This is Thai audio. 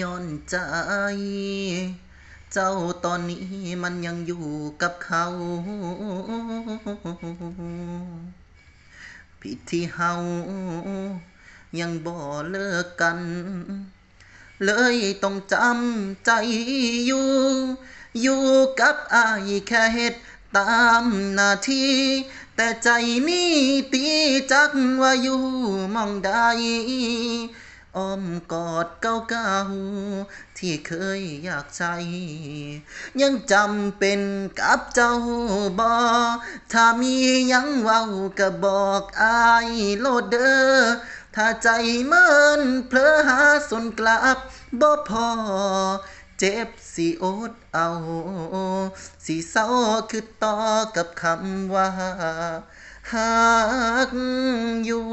ย้อนใจ เจ้าตอนนี้มันยังอยู่กับเขา ผิดที่เฮา ยังบ่เลิกกัน เลยต้องจำใจอยู่ อยู่กับอายแค่เฮ็ดตามหน้าที่ แต่ใจนี้ตีจักว่าอยู่มองใดอ้อมกอดเก่าๆที่เคยอยากใช้ยังจำเป็นกับเจ้าบ่ถ้ามียังเว้าก็บอกอายโลดเด้อถ้าใจเมินเผลอหาสนกลับบ่พอ เจ็บสิอดเอา สิเศร้าคือต่อกับคำว่าหากอยู่